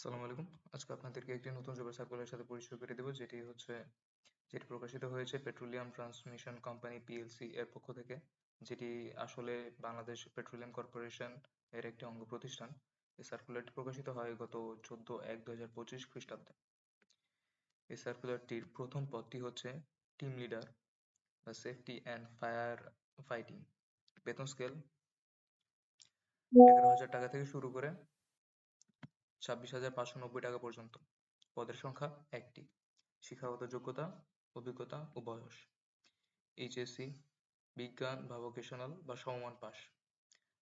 আসসালামু আলাইকুম। আজকে আপনাদেরকে একটি নতুন জবের সার্কুলারের সাথে পরিচয় করে দেবো, যেটি হচ্ছে, যেটি প্রকাশিত হয়েছে পেট্রোলিয়াম ট্রান্সমিশন কোম্পানি পিএলসি এর পক্ষ থেকে, যেটি আসলে বাংলাদেশ পেট্রোলিয়াম কর্পোরেশন এর একটি অঙ্গ প্রতিষ্ঠান। এই সার্কুলারটি প্রকাশিত হয় গত চোদ্দ এক দু হাজার পঁচিশ খ্রিস্টাব্দে। এই সার্কুলারটির প্রথম পদটি হচ্ছে টিম লিডার বা সেফটি অ্যান্ড ফায়ার ফাইটিং বেতন স্কেল এগারো হাজার টাকা থেকে শুরু করে ছাব্বিশ হাজার পাঁচশো নব্বই টাকা পর্যন্ত। পদের সংখ্যা একটি। শিক্ষাগত যোগ্যতা, অভিজ্ঞতা ও বয়স। এইচএসসি বিজ্ঞান বা ভোকেশনাল বা সমমান পাস।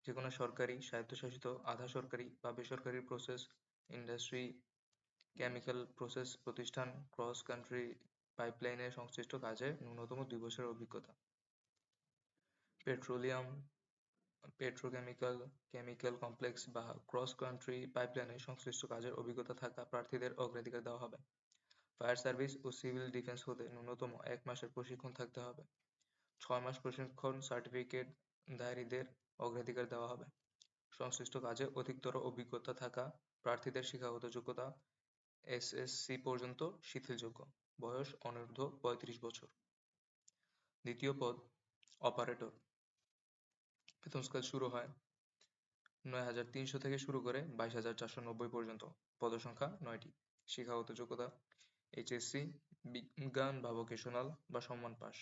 যে কোনো সরকারি, স্বায়ত্তশাসিত, আধা সরকারি বা বেসরকারি প্রসেস, ইন্ডাস্ট্রি, কেমিক্যাল প্রসেস প্রতিষ্ঠান, ক্রস কান্ট্রি পাইপলাইনের সংশ্লিষ্ট কাজে ন্যূনতম দুই বছরের অভিজ্ঞতা। পেট্রোলিয়াম পেট্রোকেমিক্যাল কেমিক্যাল কমপ্লেক্স বা ক্রস কান্ট্রি পাইপলাইনে সংশ্লিষ্ট কাজের অভিজ্ঞতা থাকা প্রার্থীদের অগ্রাধিকার দেওয়া হবে। ফায়ার সার্ভিস ও সিভিল ডিফেন্স হতে ন্যূনতম এক মাসের প্রশিক্ষণ থাকতে হবে। ছয় মাস প্রশিক্ষণ সার্টিফিকেট ধারীদের অগ্রাধিকার দেওয়া হবে। সংশ্লিষ্ট কাজে অধিকতর অভিজ্ঞতা থাকা প্রার্থীদের শিক্ষাগত যোগ্যতা এসএসসি পর্যন্ত শিথিলযোগ্য। বয়স অনূর্ধ্ব পঁয়ত্রিশ বছর। দ্বিতীয় পদ, অপারেটর। বেতন স্কেল শুরু হয় নয় হাজার তিনশো থেকে শুরু করে বাইশ হাজার চারশো নব্বই পর্যন্ত। পদসংখ্যা নয়টি। শিক্ষাগত যোগ্যতা, এইচএসসি, বিজ্ঞান বা ভোকেশনাল বা সম্মান পাস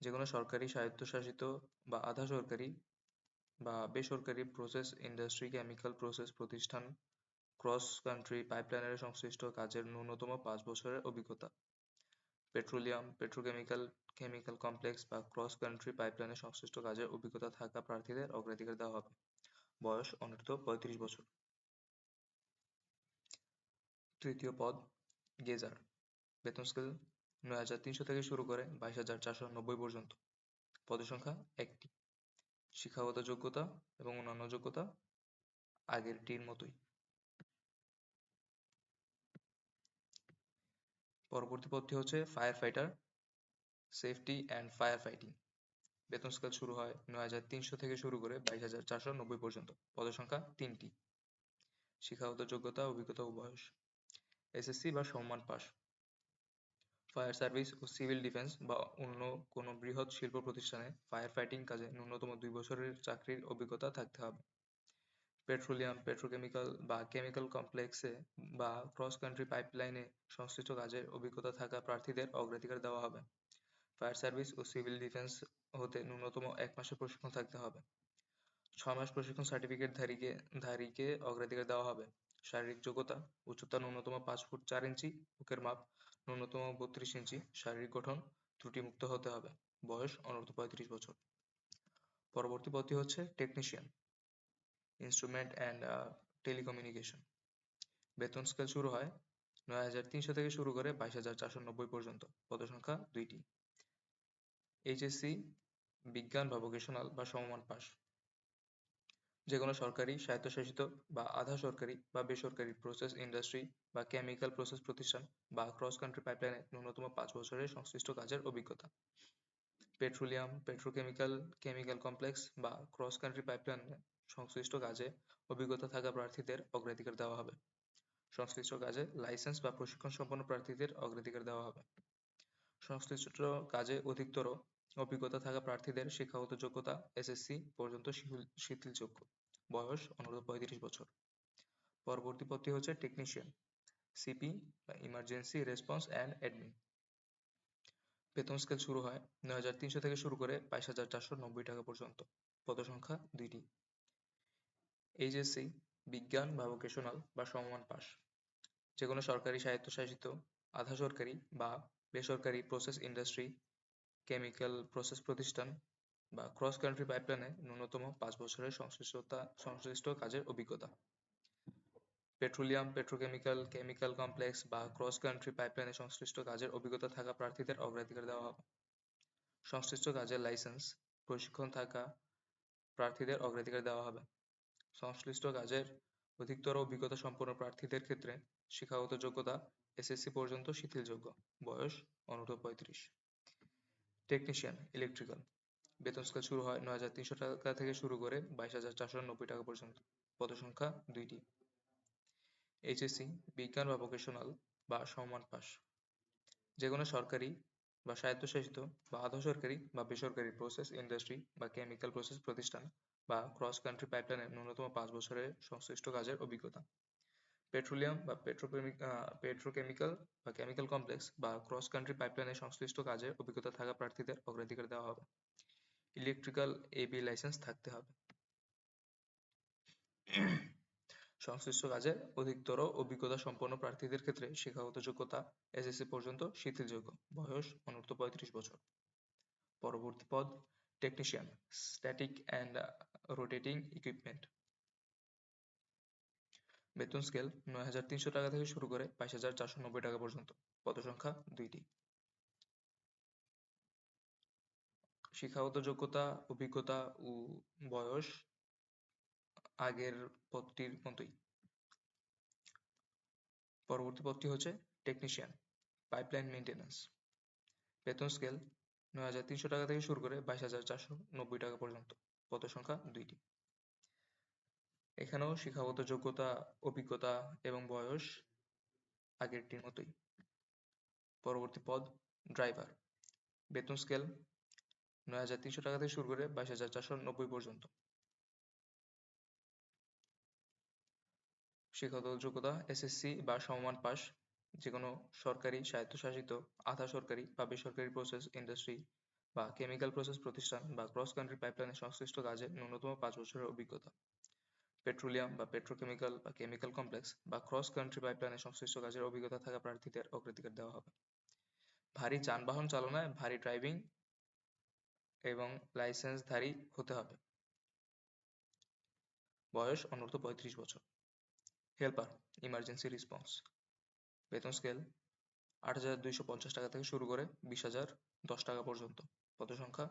যে কোনো সরকারি স্বায়ত্তশাসিত বা আধা সরকারি বা বেসরকারি প্রসেস, ইন্ডাস্ট্রি, কেমিক্যাল প্রসেস প্রতিষ্ঠান, ক্রস কান্ট্রি পাইপলাইনের সংশ্লিষ্ট কাজের ন্যূনতম পাঁচ বছরের অভিজ্ঞতা। পেট্রোলিয়াম, পেট্রোকেমিক্যাল কেমিক্যাল কমপ্লেক্স বা ক্রস কান্ট্রি পাইপলাইনের সংশ্লিষ্ট কাজের অভিজ্ঞতা থাকা প্রার্থীদের অগ্রাধিকার দেওয়া হবে। বয়স অনূর্ধ্ব পঁয়ত্রিশ বছর। তৃতীয় পদ, গেজার। বেতন স্কেল নয় হাজার তিনশো থেকে শুরু করে বাইশ হাজার চারশো নব্বই পর্যন্ত। পদসংখ্যা একটি। শিক্ষাগত যোগ্যতা এবং অন্যান্য যোগ্যতা আগেরটির মতোই। পরবর্তী পদটি হচ্ছে fire fighter safety and fire fighting বেতন স্কেল শুরু হয় নয় হাজার তিনশো থেকে শুরু করে বাইশ হাজার চারশো নব্বই পর্যন্ত। পদসংখ্যা তিনটি। শিক্ষাগত যোগ্যতা, অভিজ্ঞতা ও বয়স। এসএসসি বা সম্মান পাস। ফায়ার সার্ভিস ও সিভিল ডিফেন্স বা অন্য কোনো বৃহৎ শিল্প প্রতিষ্ঠানে ফায়ার ফাইটিং কাজে ন্যূনতম দুই বছরের চাকরির অভিজ্ঞতা থাকতে হবে। পেট্রোলিয়াম পেট্রোকেমিক্যাল বা কেমিক্যাল কমপ্লেক্সে বা ক্রস কান্ট্রি পাইপলাইনে সংশ্লিষ্ট কাজের অভিজ্ঞতা থাকা প্রার্থীদের অগ্রাধিকার দেওয়া হবে। ফায়ার সার্ভিস ও সিভিল ডিফেন্স হতে ন্যূনতম এক মাসের প্রশিক্ষণ থাকতে হবে। ছয় মাস প্রশিক্ষণ সার্টিফিকেট ধারীকে ধারীকে অগ্রাধিকার দেওয়া হবে। শারীরিক যোগ্যতা, উচ্চতা ন্যূনতম পাঁচ ফুট চার ইঞ্চি, বুকের মাপ ন্যূনতম বত্রিশ ইঞ্চি, শারীরিক গঠন ত্রুটিমুক্ত হতে হবে। বয়স অনূর্ধ্ব পঁয়ত্রিশ বছর। পরবর্তী পদটি হচ্ছে টেকনিশিয়ান ইনস্ট্রুমেন্ট অ্যান্ড টেলিকমিউনিকেশন বেতন স্কেল শুরু হয় নয় হাজার তিনশো থেকে শুরু করে বাইশ হাজার চারশো নব্বই পর্যন্ত। পদসংখ্যা দুইটি। এইচএসসি বিজ্ঞান বা ভোকেশনাল বা সমমান পাস যে কোনো সরকারি, স্বায়ত্তশাসিত বা আধা সরকারি বা বেসরকারি প্রসেস ইন্ডাস্ট্রি বা কেমিক্যাল প্রসেস প্রতিষ্ঠান বা ক্রস কান্ট্রি পাইপলাইনে ন্যূনতম পাঁচ বছরের সংশ্লিষ্ট কাজের অভিজ্ঞতা। পেট্রোলিয়াম পেট্রোকেমিক্যাল কেমিক্যাল কমপ্লেক্স বা ক্রস কান্ট্রি পাইপলাইনে সংশ্লিষ্ট কাজে অভিজ্ঞতা থাকা প্রার্থীদের অগ্রাধিকার দেওয়া হবে। সংশ্লিষ্ট কাজে লাইসেন্স বা প্রশিক্ষণ সম্পন্ন প্রার্থীদের অগ্রাধিকার দেওয়া হবে। সংশ্লিষ্ট কাজে অধিকতর অভিজ্ঞতা থাকা প্রার্থীদের শিক্ষাগত যোগ্যতা এসএসসি পর্যন্ত শিথিলযোগ্য বয়স অনূর্ধ্ব পঁয়ত্রিশ বছর। পরবর্তী পদটি হচ্ছে টেকনিশিয়ান সিপি বা ইমার্জেন্সি রেসপন্স অ্যান্ড অ্যাডমিন বেতন স্কেল শুরু হয় নয় হাজার তিনশো থেকে শুরু করে বাইশ হাজার চারশো নব্বই টাকা পর্যন্ত। পদসংখ্যা দুইটি। এইচএসসি বিজ্ঞান বা ভোকেশনাল বা সমমান পাস যে কোনো সরকারি স্বায়ত্তশাসিত, আধা সরকারি বা বেসরকারি প্রসেস ইন্ডাস্ট্রি কেমিক্যাল প্রসেস প্রতিষ্ঠান বা ক্রস কান্ট্রি পাইপলাইনে ন্যূনতম পাঁচ বছরের সংশ্লিষ্টতা, সংশ্লিষ্ট কাজের অভিজ্ঞতা। পেট্রোলিয়াম পেট্রোকেমিক্যাল কেমিক্যাল কমপ্লেক্স বা ক্রস কান্ট্রি পাইপলাইনে সংশ্লিষ্ট কাজের অভিজ্ঞতা থাকা প্রার্থীদের অগ্রাধিকার দেওয়া হবে। সংশ্লিষ্ট কাজের লাইসেন্স প্রশিক্ষণ থাকা প্রার্থীদের অগ্রাধিকার দেওয়া হবে। সংশ্লিষ্ট কাজের অধিকতর অভিজ্ঞতা সম্পন্ন প্রার্থীদের ক্ষেত্রে শিক্ষাগত যোগ্যতা এসএসসি পর্যন্ত শিথিলযোগ্য। বয়স অনূর্ধ্ব পঁয়ত্রিশ। টেকনিশিয়ান ইলেকট্রিক্যাল বেতন স্কেল শুরু হয় নয় হাজার তিনশো টাকা থেকে শুরু করে বাইশ হাজার চারশো নব্বই টাকা পর্যন্ত। পদসংখ্যা দুইটি। এইচএসসি বিজ্ঞান বা ভোকেশনাল বা সমমান পাস যে কোনো সরকারি বা স্বায়ত্তশাসিত বা আধা সরকারি বা বেসরকারি প্রসেস ইন্ডাস্ট্রি বা কেমিক্যাল প্রসেস প্রতিষ্ঠান বা ক্রস কান্ট্রি পাইপলাইনের ন্যূনতম পাঁচ বছরের সংশ্লিষ্ট কাজের অভিজ্ঞতা। পেট্রোলিয়াম বা পেট্রোকেমিক্যাল বা কেমিক্যাল কমপ্লেক্স বা ক্রস কান্ট্রি পাইপলাইনের সংশ্লিষ্ট কাজের অভিজ্ঞতা থাকা প্রার্থীদের অগ্রাধিকার দেওয়া হবে। ইলেকট্রিক্যাল এবি লাইসেন্স থাকতে হবে। সংশ্লিষ্ট কাজে অধিকতর অভিজ্ঞতা সম্পন্ন প্রার্থীদের ক্ষেত্রে শিক্ষাগত যোগ্যতা এসএসসি পর্যন্ত শিথিলযোগ্য। বয়স অনূর্ধ্ব পঁয়ত্রিশ বছর। পরবর্তী পদ technician static and rotating equipment বেতন স্কেল নয় হাজার তিনশো টাকা থেকে শুরু করে বাইশ হাজার চারশো নব্বই টাকা পর্যন্ত। পদসংখ্যা দুইটি। শিক্ষাগত যোগ্যতা, অভিজ্ঞতা ও বয়স আগের পদটির মতোই। পরবর্তী পদটি হচ্ছে টেকনিশিয়ান পাইপলাইন মেনটেন্যান্স বেতন স্কেল নয় হাজার তিনশো টাকা থেকে শুরু করে বাইশ হাজার চারশো নব্বই টাকা পর্যন্ত। পদ সংখ্যা দুইটি। এখানেও শিক্ষাগত যোগ্যতা, অভিজ্ঞতা এবং বয়স আগেরটির মতোই। পরবর্তী পদ ড্রাইভার বেতন স্কেল নয় হাজার তিনশো টাকা থেকে শুরু করে বাইশ হাজার চারশো নব্বই পর্যন্ত। শিক্ষাগত যোগ্যতা এসএসসি বা সমমান পাস যে কোনো সরকারি স্বায়ত্তশাসিত, আধা সরকারি বা বেসরকারি প্রসেস ইন্ডাস্ট্রি বা কেমিক্যাল প্রসেস প্রতিষ্ঠান বা ক্রস কান্ট্রি পাইপলাইনের সংশ্লিষ্ট কাজে ন্যূনতম পাঁচ বছরের অভিজ্ঞতা। পেট্রোলিয়াম বা পেট্রোকেমিক্যাল বা কেমিক্যাল কমপ্লেক্স বা ক্রস কান্ট্রি পাইপলাইনের সংশ্লিষ্ট কাজের অভিজ্ঞতা থাকা প্রার্থীদের অগ্রাধিকার দেওয়া হবে। ভারী যানবাহন চালনায় ভারী ড্রাইভিং এবং লাইসেন্সধারী হতে হবে। বয়স অনূর্ধ্ব পঁয়ত্রিশ বছর। Helper, emergency response. বেতন স্কেল, আট হাজার দুইশো পঞ্চাশ টাকা থেকে শুরু করে বিশ হাজার দশ টাকা পর্যন্ত। পদ সংখ্যা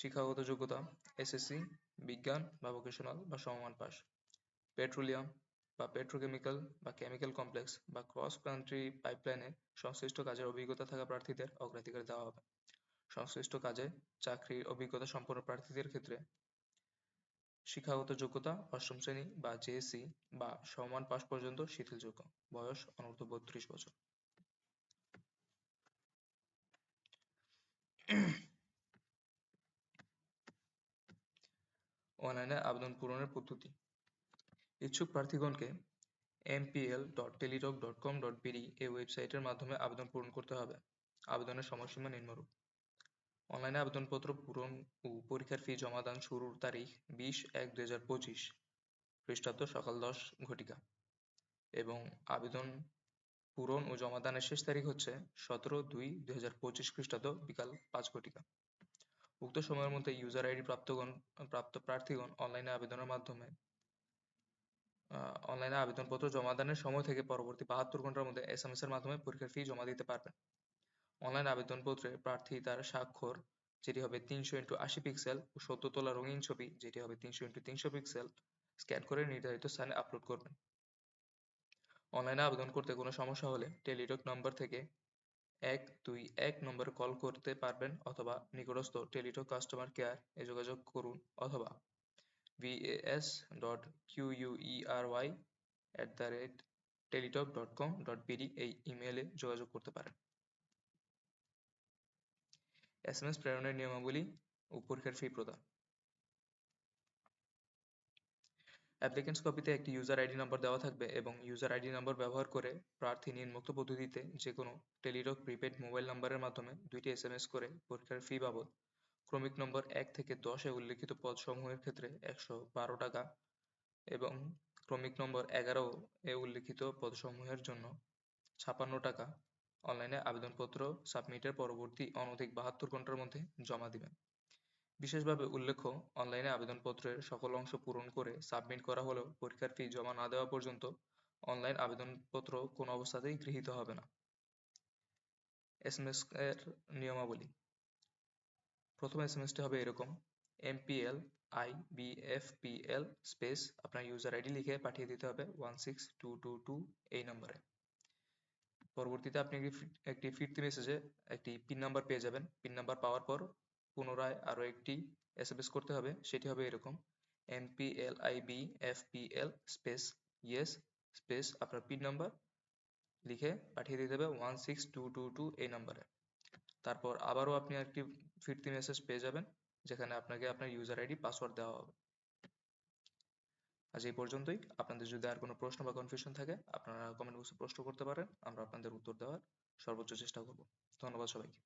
শিক্ষাগত যোগ্যতা এসএসসি বিজ্ঞান বা ভোকেশনাল বা সমমান পাস। পেট্রোলিয়াম বা পেট্রোকেমিক্যাল বা কেমিক্যাল কমপ্লেক্স বা ক্রস কান্ট্রি পাইপলাইনে সংশ্লিষ্ট কাজের অভিজ্ঞতা থাকা প্রার্থীদের অগ্রাধিকার দেওয়া হবে। সংশ্লিষ্ট কাজে চাকরির অভিজ্ঞতা সম্পন্ন প্রার্থীদের ক্ষেত্রে শিক্ষাগত যোগ্যতা, অষ্টম শ্রেণি বা জেএসসি বা সমান পাস পর্যন্ত শিথিলযোগ্য। বয়স অনূর্ধ্ব বত্রিশ বছর। অনলাইনে আবেদন পূরণের পদ্ধতি। ইচ্ছুক প্রার্থীগণকে বিডি এই ওয়েবসাইটের মাধ্যমে আবেদন পূরণ করতে হবে। আবেদনের সময়সীমা নিম্নরূপ। অনলাইনে আবেদনপত্র পূরণ ও পরীক্ষার ফি জমাদান শুরুর তারিখ বিশ এক দুই হাজার পঁচিশ খ্রিস্টাব্দ সকাল দশ ঘটিকা। এবং আবেদন পূরণ ও জমাদানের শেষ তারিখ হচ্ছে সতেরো দুই দুই হাজার পঁচিশ খ্রিস্টাব্দ বিকাল পাঁচ ঘটিকা। উক্ত সময়ের মধ্যে ইউজার আইডি প্রাপ্তগণ, প্রাপ্ত প্রার্থীগণ অনলাইনে আবেদনের মাধ্যমে অনলাইনে আবেদনপত্র জমাদানের সময় থেকে পরবর্তী বাহাত্তর ঘণ্টার মধ্যে এস এম এস এর মাধ্যমে পরীক্ষার ফি জমা দিতে পারবেন। অনলাইন আবেদনপত্রে প্রার্থী তার স্বাক্ষর, যেটি হবে তিনশো ইন্টু আশি পিক্সেল ও সত্য তোলা রঙিন ছবি, যেটি হবে তিনশো ইন্টু তিনশো পিক্সেল স্ক্যান করে নির্ধারিত স্থানে আপলোড করবেন। অনলাইনে আবেদন করতে কোনো সমস্যা হলে টেলিটক নম্বর থেকে এক দুই এক নম্বরে কল করতে পারবেন অথবা নিকটস্থ টেলিটক কাস্টমার কেয়ার এ যোগাযোগ করুন অথবা VAS dot Q U E R Y at the rate Teletalk dot com dot BD এই ইমেলে যোগাযোগ করতে পারেন। এস এম এস প্রেরণের নিয়মাবলী ও পরীক্ষার ফি প্রদান। অ্যাপ্লিকেন্টস কপিতে একটি ইউজার আইডি নম্বর দেওয়া থাকবে এবং ইউজার আইডি নম্বর ব্যবহার করে প্রার্থী নিম্নোক্ত পদ্ধতিতে যে কোনো টেলিটক প্রিপেড মোবাইল নম্বরের মাধ্যমে দুইটি এসএমএস করে পরীক্ষার ফি বাবদ। ক্রমিক নম্বর এক থেকে দশে উল্লিখিত পদসমূহের ক্ষেত্রে একশো বারো টাকা এবং ক্রমিক নম্বর এগারো এ উল্লিখিত পদসমূহের জন্য ছাপান্ন টাকা। অনলাইনে আবেদনপত্র সাবমিটের পরবর্তী অনধিক বাহাত্তর ঘণ্টার মধ্যে জমা দিবেন। বিশেষভাবে উল্লেখ্য, অনলাইনে আবেদনপত্রের সকল অংশ পূরণ করে সাবমিট করা হলেও পরীক্ষার ফি জমা না দেওয়া পর্যন্ত অনলাইন আবেদনপত্র কোনো অবস্থাতেই গৃহীত হবে না। এসএমএস এর নিয়মাবলী। প্রথম এসএমএসটি হবে এরকম MPL I B F P L space আপনার ইউজার আইডি লিখে পাঠিয়ে দিতে হবে one six two two two এই নম্বরে। পরবর্তীতে আপনি একটি ফিরতি মেসেজে একটি পিন নাম্বার পেয়ে যাবেন। পিন নাম্বার পাওয়ার পর পুনরায় আরও একটি এসএমএস করতে হবে, সেটি হবে এরকম এমপিএলআইবিএফপিএল স্পেস ইয়েস স্পেস আপনার পিন নাম্বার লিখে পাঠিয়ে দিতে হবে one six two two two এই নাম্বারে তারপর আবারও আপনি একটি ফিরতি মেসেজ পেয়ে যাবেন, যেখানে আপনাকে আপনার ইউজার আইডি পাসওয়ার্ড দেওয়া হবে। আজ এই পর্যন্তই। আপনাদের যদি আর কোনো প্রশ্ন বা কনফিউশন থাকে, আপনারা কমেন্ট বক্সে প্রশ্ন করতে পারেন, আমরা আপনাদের উত্তর দেওয়ার সর্বোচ্চ চেষ্টা করব। ধন্যবাদ সবাইকে।